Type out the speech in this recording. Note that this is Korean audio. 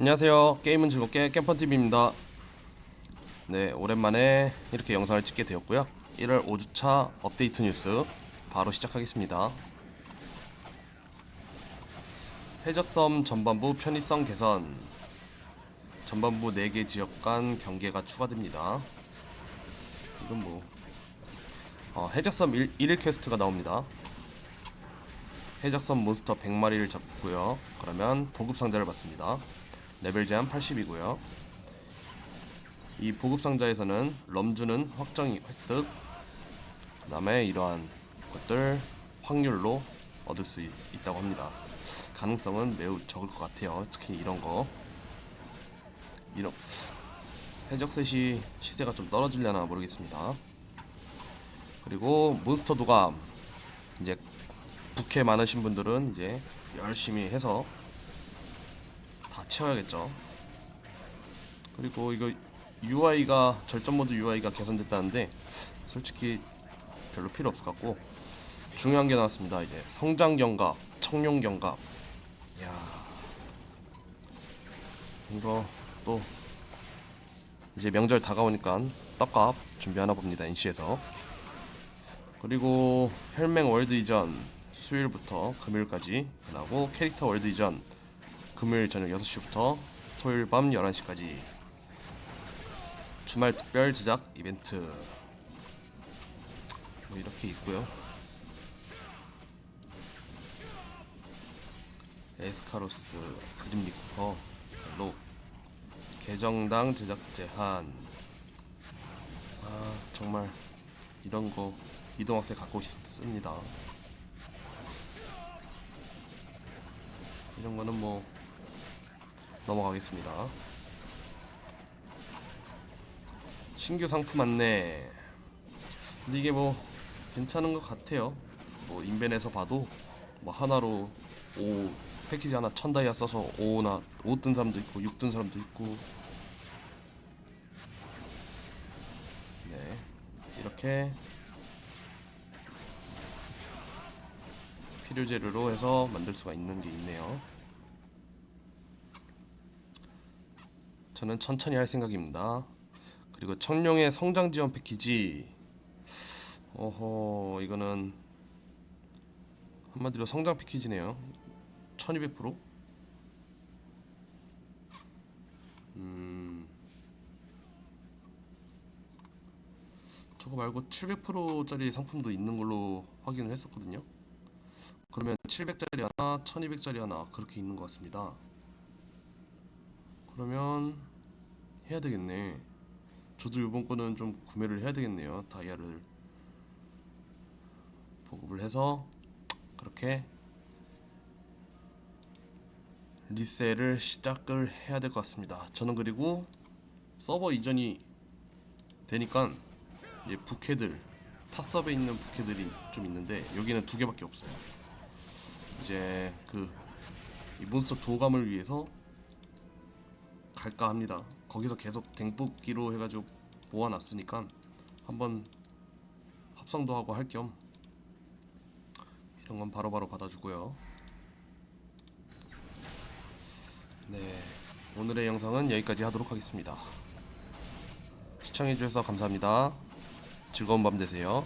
안녕하세요. 게임은 즐겁게 겜펀TV입니다. 네, 오랜만에 이렇게 영상을 찍게 되었고요. 1월 5주차 업데이트 뉴스 바로 시작하겠습니다. 해적섬 전반부 편의성 개선 전반부 4개 지역 간 경계가 추가됩니다. 이건 뭐 어, 해적섬 1, 1일 퀘스트가 나옵니다. 해적섬 몬스터 100마리를 잡고요. 그러면 보급 상자를 받습니다. 레벨 제한 80이고요. 이 보급 상자에서는 럼주는 확정 획득, 그 다음에 이러한 것들 확률로 얻을 수 있, 있다고 합니다. 가능성은 매우 적을 것 같아요. 특히 이런 거. 이런 해적셋이 시세가 좀 떨어지려나 모르겠습니다. 그리고 몬스터 도감 이제 부캐 많으신 분들은 이제 열심히 해서 다 채워야겠죠. 그리고 이거 UI가 절전 모드 UI가 개선됐다는데 솔직히 별로 필요 없을 것 같고 중요한 게 나왔습니다. 이제 성장 경갑, 청룡 경갑. 야 이거 또 이제 명절 다가오니까 떡값 준비하나 봅니다. NC에서. 그리고 혈맹 월드 이전 수요일부터 금요일까지 하고 캐릭터 월드 이전 금요일 저녁 6시부터 토요일 밤 11시까지 주말 특별 제작 이벤트 뭐 이렇게 있고요. 에스카로스 그림 리쿠퍼 록 계정당 제작 제한 아 정말 이런 거 이동학생 갖고 싶습니다. 이런 거는 뭐 넘어가겠습니다. 신규 상품 안내. 근데 이게 뭐 괜찮은 것 같아요. 뭐 인벤에서 봐도 뭐 하나로 5 패키지 하나 천 다이아 써서 5나 5 뜬 사람도 있고 6 뜬 사람도 있고 네 이렇게 필요 재료로 해서 만들 수가 있는 게 있네요. 저는 천천히 할 생각입니다. 그리고 청룡의 성장 지원 패키지. 어허, 이거는 한마디로 성장 패키지네요. 1200%? 음. 저거 말고 700%짜리 상품도 있는 걸로 확인을 했었거든요. 그러면 700짜리 하나, 1200짜리 하나 그렇게 있는 것 같습니다. 그러면 해야 되겠네. 저도 이번 거는 좀 구매를 해야 되겠네요. 다이아를 보급을 해서 그렇게 리셀을 시작을 해야 될 것 같습니다. 저는 그리고 서버 이전이 되니까 이제 부캐들 탑섭에 있는 부캐들이 좀 있는데 여기는 두 개밖에 없어요. 이제 그이 몬스터 도감을 위해서 갈까 합니다. 거기서 계속 댕뽑기로 해가지고 모아놨으니까 한번 합성도 하고 할 겸 이런 건 바로바로 받아주고요. 네, 오늘의 영상은 여기까지 하도록 하겠습니다. 시청해주셔서 감사합니다. 즐거운 밤 되세요.